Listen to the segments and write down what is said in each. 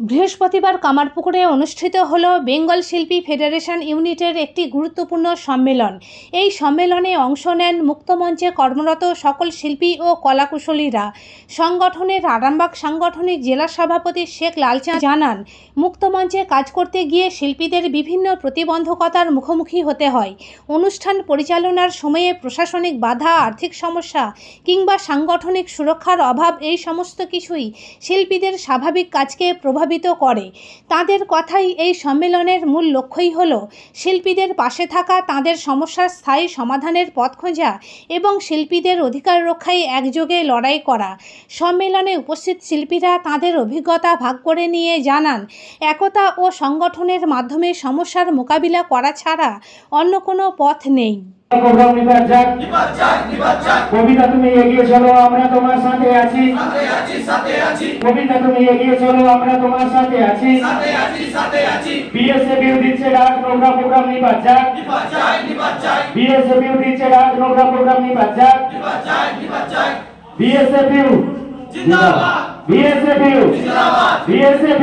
বৃহস্পতিবার কামারপুকুরে অনুষ্ঠিত হল বেঙ্গল শিল্পী ফেডারেশন ইউনিটের একটি গুরুত্বপূর্ণ সম্মেলন। এই সম্মেলনে অংশ নেন মুক্তমঞ্চে কর্মরত সকল শিল্পী ও কলাকুশলীরা। সংগঠনের আরামবাগ সাংগঠনিক জেলা সভাপতি শেখ লালচাঁদ জানান মুক্তমঞ্চে কাজ করতে গিয়ে শিল্পীদের বিভিন্ন প্রতিবন্ধকতার মুখোমুখি হতে হয়। অনুষ্ঠান পরিচালনার সময়ে প্রশাসনিক বাধা, আর্থিক সমস্যা কিংবা সাংগঠনিক সুরক্ষার অভাব এই সমস্ত কিছুই শিল্পীদের স্বাভাবিক কাজকে প্রভাবিত করে। তাদের কথাই এই সম্মেলনের মূল লক্ষ্যই হল শিল্পীদের পাশে থাকা, তাদের সমস্যার স্থায়ী সমাধানের পথ খোঁজা এবং শিল্পীদের অধিকার রক্ষায় একযোগে লড়াই করা। সম্মেলনে উপস্থিত শিল্পীরা তাদের অভিজ্ঞতা ভাগ করে নিয়ে জানান, একতা ও সংগঠনের মাধ্যমে সমস্যার মোকাবিলা করা ছাড়া অন্য কোনো পথ নেই। প্রোগ্রাম নিবাস যাক কবিতা তুমি এগিয়ে চলো আমরা তোমার সাথে আছি কবিতা তুমি এগিয়ে চলো আমরা তোমার সাথে আছি বিএসএফ দিচ্ছে ডাক নোংরা প্রোগ্রাম নিবাস যাক বিএসএফ দিচ্ছে ডাক নোংরা প্রোগ্রাম নিবাস যাক বিএসএফ বিএসএফ বিএসএফ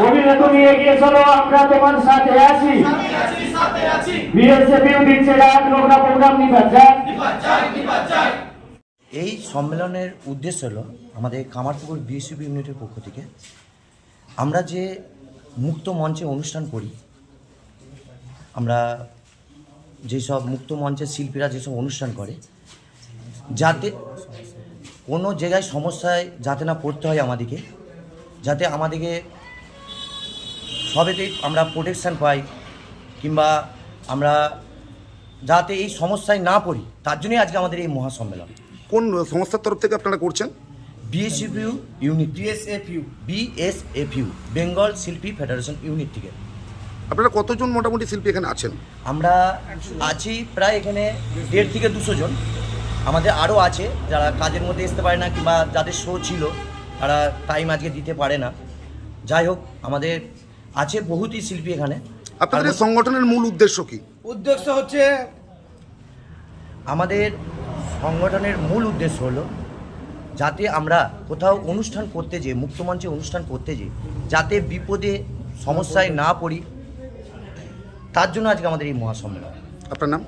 কবিতা তুমি এগিয়ে চলো আমরা তোমার সাথে আছি। বিএসএফ দিচ্ছে ডাক নোংরা প্রোগ্রাম এই সম্মেলনের উদ্দেশ্য হলো আমাদের কামারপুকুর বিএসিপি ইউনিটের পক্ষ থেকে আমরা যে মুক্ত মঞ্চে অনুষ্ঠান করি আমরা যেসব মুক্ত মঞ্চের শিল্পীরা যেসব অনুষ্ঠান করে যাতে কোনো জায়গায় সমস্যায় যাতে না পড়তে হয় আমাদেরকে যাতে আমাদেরকে সবেতেই আমরা প্রোটেকশান পাই কিংবা আমরা যাতে এই সমস্যায় না পড়ি তার জন্যই আজকে আমাদের এই মহাসম্মেলন। কোন সংস্থার তরফ থেকে আপনারা করছেন? বিএসএফইউ ইউনিট বিএসএফইউ বিএসএফইউ বেঙ্গল শিল্পী ফেডারেশন ইউনিট থেকে। আপনারা কতজন মোটামুটি শিল্পী এখানে আছেন? আমরা আছি প্রায় এখানে দেড় থেকে দুশো জন। আমাদের আরও আছে যারা কাজের মধ্যে আসতে পারে না কিংবা যাদের শো ছিল তারা টাইম আজকে দিতে পারে না। যাই হোক আমাদের আছে বহুতই শিল্পী এখানে। আপনাদের সংগঠনের মূল উদ্দেশ্য কি? উদ্দেশ্য হচ্ছে আমাদের সংগঠনের মূল উদ্দেশ্য হলো যাতে আমরা কোথাও অনুষ্ঠান করতে যেয়ে মুক্তমঞ্চে অনুষ্ঠান করতে যেয়ে যাতে বিপদে সমস্যায় না পড়ি তার জন্য আজকে আমাদের এই মহাসম্মেলন। আপনার নাম?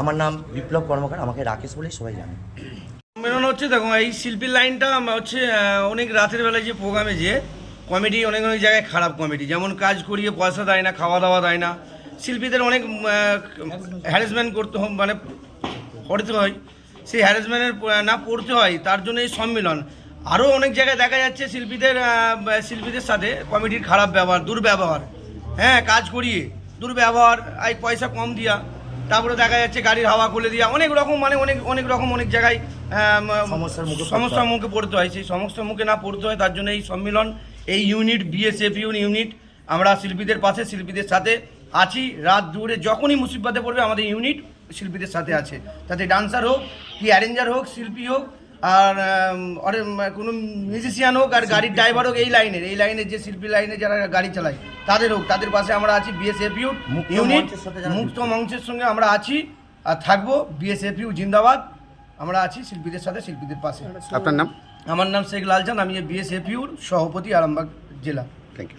আমার নাম বিপ্লব কর্মকার, আমাকে রাকেশ বলেই সবাই জানে। সম্মেলন হচ্ছে, দেখো, এই শিল্পীর লাইনটা হচ্ছে অনেক রাতের বেলায় যে প্রোগ্রামে যে কমেডি অনেক অনেক জায়গায় খারাপ কমেডি যেমন কাজ করিয়ে পয়সা দেয় না, খাওয়া দাওয়া দেয় না। শিল্পীদের অনেক হ্যারাসমেন্ট করতে মানে করতে হয়। সেই হ্যারাসমেন্টের না পড়তে হয়, তার জন্য এই সম্মেলন। আরও অনেক জায়গায় দেখা যাচ্ছে শিল্পীদের শিল্পীদের সাথে কমেডির খারাপ ব্যবহার, দুর্ব্যবহার। হ্যাঁ কাজ করিয়ে, দুর্ব্যবহার এই পয়সা কম দিয়া। তারপরে দেখা যাচ্ছে গাড়ির হাওয়া খুলে দিয়ে অনেক রকম মানে অনেক অনেক রকম অনেক জায়গায় সমস্যার মুখে পড়তে সমস্যার হয়। মুখে পড়তে হয়। সেই সমস্যার মুখে না পড়তে হয় তার জন্য এই সম্মেলন এই ইউনিট বিএসএফ ইউনিট আমরা শিল্পীদের পাশে শিল্পীদের সাথে আছি। রাত দূরে যখনই মুসিবাতে পড়বে আমাদের ইউনিট শিল্পীদের সাথে আছে। তাতে ডান্সার হোক কি অ্যারেঞ্জার হোক শিল্পী হোক আর কোনো মিউজিশিয়ান হোক আর গাড়ির ড্রাইভার হোক এই লাইনের এই লাইনের যে শিল্পী লাইনে যারা গাড়ি চালায় তাদের হোক তাদের পাশে আমরা আছি বিএসএফ মুক্ত ইউনিট মুক্ত মঞ্চের সঙ্গে আমরা আছি আর থাকব বিএসএফ জিন্দাবাদ। আমরা আছি শিল্পীদের সাথে শিল্পীদের পাশে। আপনার নাম? আমার নাম শেখ লালচাঁদ আমি বিএসএফ ইউর সভাপতি আরামবাগ জেলা। Thank you